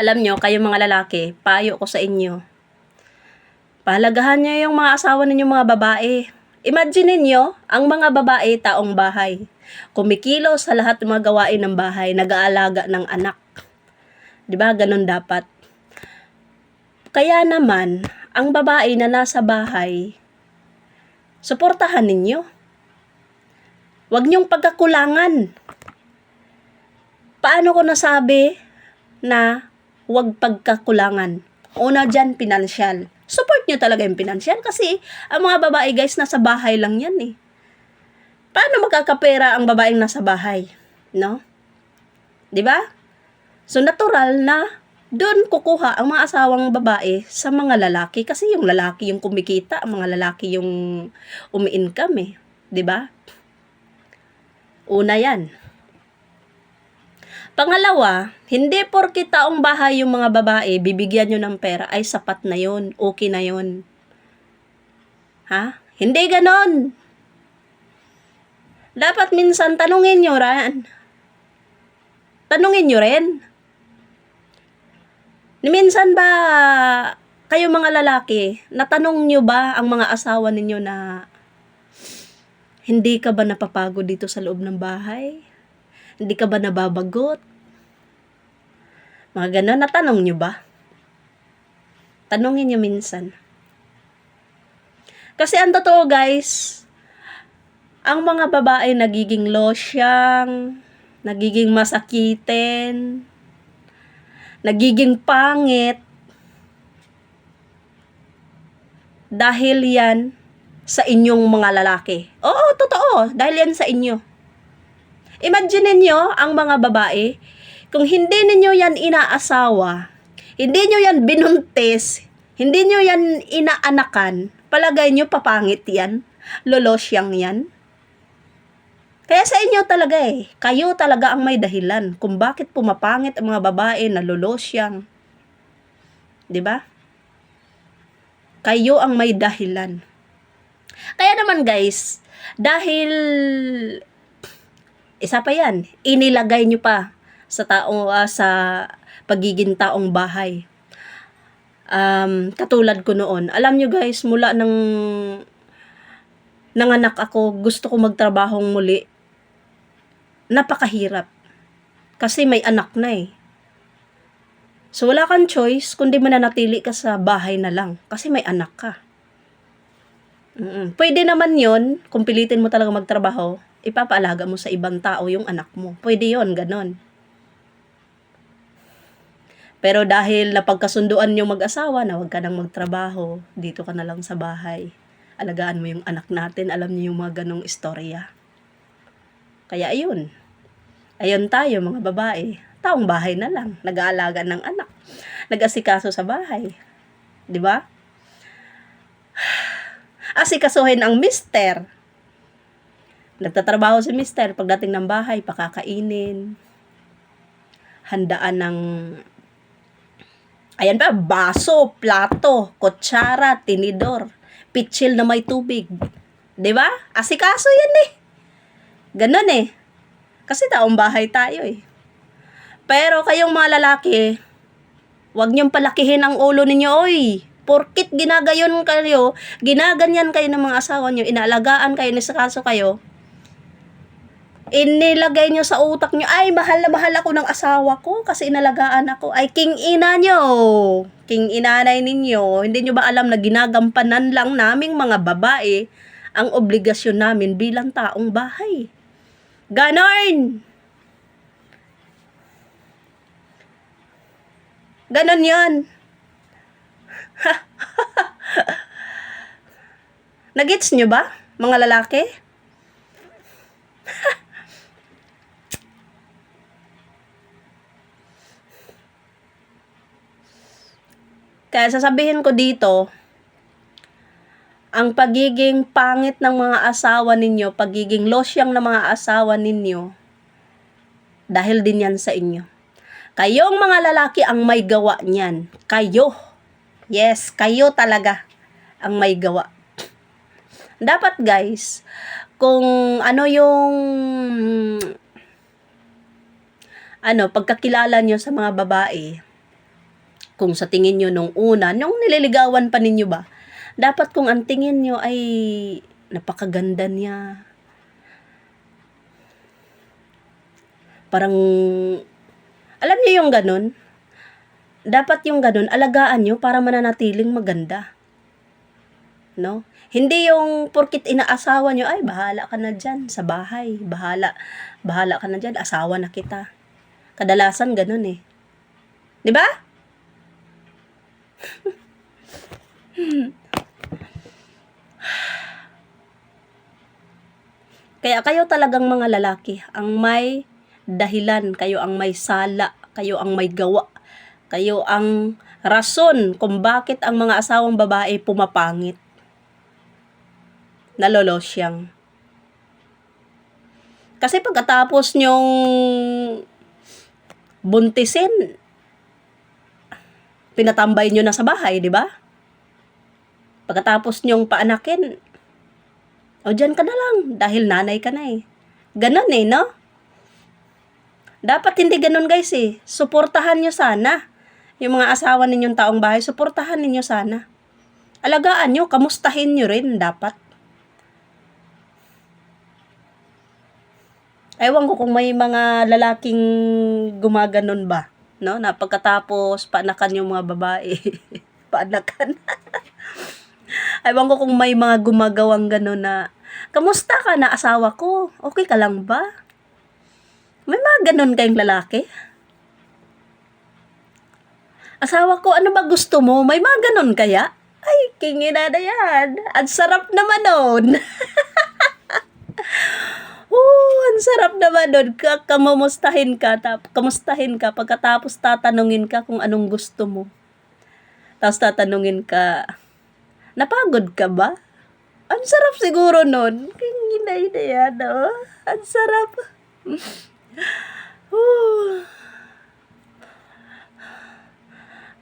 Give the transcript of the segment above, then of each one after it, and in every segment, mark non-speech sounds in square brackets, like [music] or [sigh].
Alam nyo, kayo mga lalaki, payo ko sa inyo. Pahalagahan nyo yung mga asawa ninyo mga babae. Imagine niyo ang mga babae taong bahay. Kumikilos sa lahat ng mga gawain ng bahay, nag-aalaga ng anak. 'Di ba? Ganun dapat. Kaya naman, ang babae na nasa bahay, suportahan ninyo. Huwag niyong pagkakulangan. Paano ko nasabi na huwag pagkakulangan? Una dyan, pinansyal. Support nyo talaga yung pinansyal kasi ang mga babae guys, nasa bahay lang yan eh. Paano magkakapera ang babaeng nasa bahay? No? 'Di ba? So natural na doon kukuha ang mga asawang babae sa mga lalaki kasi yung lalaki yung kumikita, ang mga lalaki yung umi-income eh, 'di ba? Una 'yan. Pangalawa, hindi porke taong bahay yung mga babae, bibigyan nyo ng pera, ay sapat na yon okay na yon Ha? Hindi ganon. Dapat minsan tanungin nyo rin. Tanungin nyo rin. Minsan ba kayo mga lalaki, natanong nyo ba ang mga asawa ninyo na hindi ka ba napapagod dito sa loob ng bahay? Hindi ka ba nababagot? Mga ganon, natanong nyo ba? Tanungin nyo minsan. Kasi ang totoo guys, ang mga babae nagiging losyang, nagiging masakitin, nagiging pangit, dahil yan sa inyong mga lalaki. Oo, totoo. Dahil yan sa inyo. Imagine niyo ang mga babae, kung hindi ninyo yan inaasawa, hindi nyo yan binuntis, hindi nyo yan inaanakan, palagay nyo papangit yan, lolosyang yan. Kaya sa inyo talaga eh, kayo talaga ang may dahilan kung bakit pumapangit ang mga babae na lolosyang. 'Di ba? Kayo ang may dahilan. Kaya naman guys, dahil isa pa yan, inilagay nyo pa sa tao ah, sa pagiging taong bahay. Um, katulad ko noon. Alam nyo guys, mula nang nanganak ako, gusto ko magtrabahong muli. Napakahirap. Kasi may anak na eh. So wala kang choice kundi mananatili ka sa bahay na lang kasi may anak ka. Mm-mm. Pwede naman yon kung pilitin mo talaga magtrabaho, ipapaalaga mo sa ibang tao yung anak mo. Pwede yon ganon. Pero dahil napagkasunduan yung mag-asawa na huwag ka nang magtrabaho, dito ka na lang sa bahay. Alagaan mo yung anak natin, alam niyo yung mga ganong istorya. Kaya ayun. Ayun tayo mga babae. Taong bahay na lang, nag-aalaga ng anak. Nag-asikaso sa bahay. 'Di ba? [sighs] Asikasuhin ang mister. Nagtatrabaho si mister pagdating ng bahay, pakakainin. Handaan ng Ayan pa, baso, plato, kutsara, tinidor, pitsil na may tubig. 'Di ba? Asikaso 'yan eh. Ganun eh. Kasi taong bahay tayo eh. Pero kayong mga lalaki, wag niyong palakihin ang ulo ninyo, oy. Porkit ginagayon kayo, ginaganyan kayo ng mga asawa niyo, inaalagaan kayo, nisakaso kayo, inilagay nyo sa utak nyo, ay, mahal na mahal ako ng asawa ko kasi inalagaan ako. Ay, king ina nyo. King inanay ninyo. Hindi nyo ba alam na ginagampanan lang naming mga babae ang obligasyon namin bilang taong bahay. Ganon! Ganon yon. [laughs] Nagets nyo ba, mga lalaki? [laughs] Kaya sasabihin ko dito, ang pagiging pangit ng mga asawa ninyo, pagiging losyang ng mga asawa ninyo, dahil din yan sa inyo. Kayong mga lalaki ang may gawa niyan. Kayo. Yes, kayo talaga ang may gawa. Dapat guys, kung ano yung ano, pagkakilala nyo sa mga babae, kung sa tingin nyo nung una, nung nililigawan pa ninyo ba, dapat kung ang tingin nyo ay napakaganda niya. Parang, alam niyo yung ganun? Dapat yung ganun, alagaan nyo para mananatiling maganda. No? Hindi yung porkit inaasawa nyo, ay bahala ka na dyan sa bahay. Bahala, bahala ka na dyan, asawa na kita. Kadalasan ganun eh. 'Di ba? Kaya kayo talagang mga lalaki ang may dahilan, kayo ang may sala, kayo ang may gawa, kayo ang rason kung bakit ang mga asawang babae pumapangit. Nalolosyang. Kasi pagkatapos nyong buntisin, pinatambay nyo na sa bahay, di ba? Pagkatapos nyong paanakin, o dyan ka na lang, dahil nanay ka na eh. Ganon eh, no? Dapat hindi ganon guys eh. Suportahan nyo sana. Yung mga asawa ninyong taong bahay, suportahan ninyo sana. Alagaan nyo, kamustahin nyo rin dapat. Ewan ko kung may mga lalaking gumaganon ba, no? Na pagkatapos paanakan yung mga babae. [laughs] paanakan. [laughs] Ewan ko kung may mga gumagawang gano'n na, kamusta ka na asawa ko? Okay ka lang ba? May mga ganon kayong lalaki? Asawa ko, ano ba gusto mo? May mga ganon kaya? Ay, kingina na yan. Ang sarap naman nun. [laughs] Oh, ang sarap naman nun. Ka kamustahin ka, tap kamustahin ka, pagkatapos tatanungin ka kung anong gusto mo. Tapos tatanungin ka, napagod ka ba? Ang sarap siguro nun. Kinginay na yan, oh. Ang sarap. [laughs]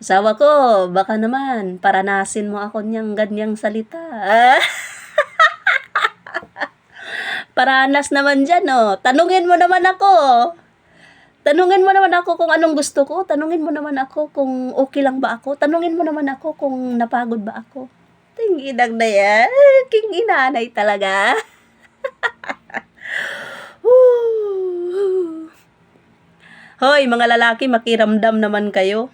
Asawa ko, baka naman, paranasin mo ako niyang ganyang salita. [laughs] Paranas naman dyan, oh. Tanungin mo naman ako. Tanungin mo naman ako kung anong gusto ko. Tanungin mo naman ako kung okay lang ba ako. Tanungin mo naman ako kung napagod ba ako. Tinginang na yan. King inanay talaga. [laughs] Hoy, mga lalaki, makiramdam naman kayo.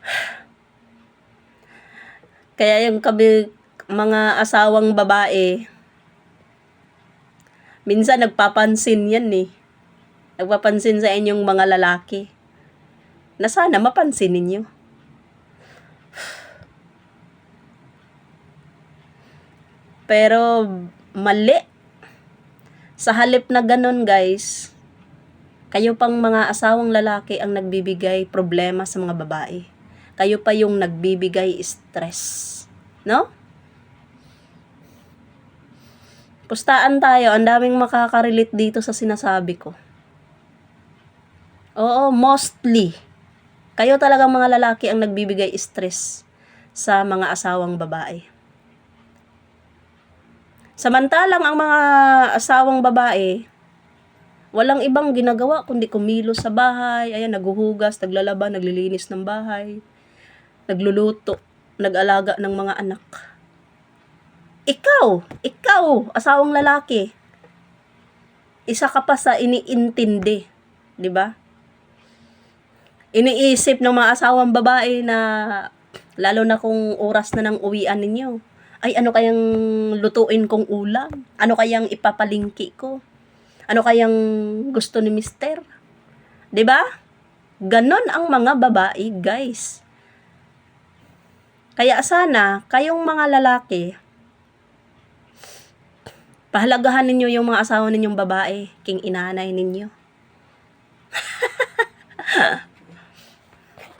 [sighs] Kaya yung kabi, mga asawang babae, minsan nagpapansin yan eh. Nagpapansin sa inyong mga lalaki. Na sana mapansin ninyo. Pero mali. Sa halip na ganun guys, kayo pang mga asawang lalaki ang nagbibigay problema sa mga babae. Kayo pa yung nagbibigay stress. No? Pustaan tayo, ang daming makakarelate dito sa sinasabi ko. Oo, mostly. Kayo talagang mga lalaki ang nagbibigay stress sa mga asawang babae. Samantalang ang mga asawang babae, walang ibang ginagawa kundi kumilos sa bahay, ayan, naguhugas, naglalaba, naglilinis ng bahay, nagluluto, nag-alaga ng mga anak. Ikaw, ikaw, asawang lalaki, isa ka pa sa iniintindi, di ba? Iniisip ng mga asawang babae na lalo na kung oras na ng uwian ninyo. Ay, ano kayang lutuin kong ulam? Ano kayang ipapalingki ko? Ano kayang gusto ni mister? 'Di ba? Ganon ang mga babae, guys. Kaya sana, kayong mga lalaki, Pahalagahan ninyo yung mga asawa ninyong babae, king inanay ninyo. [laughs]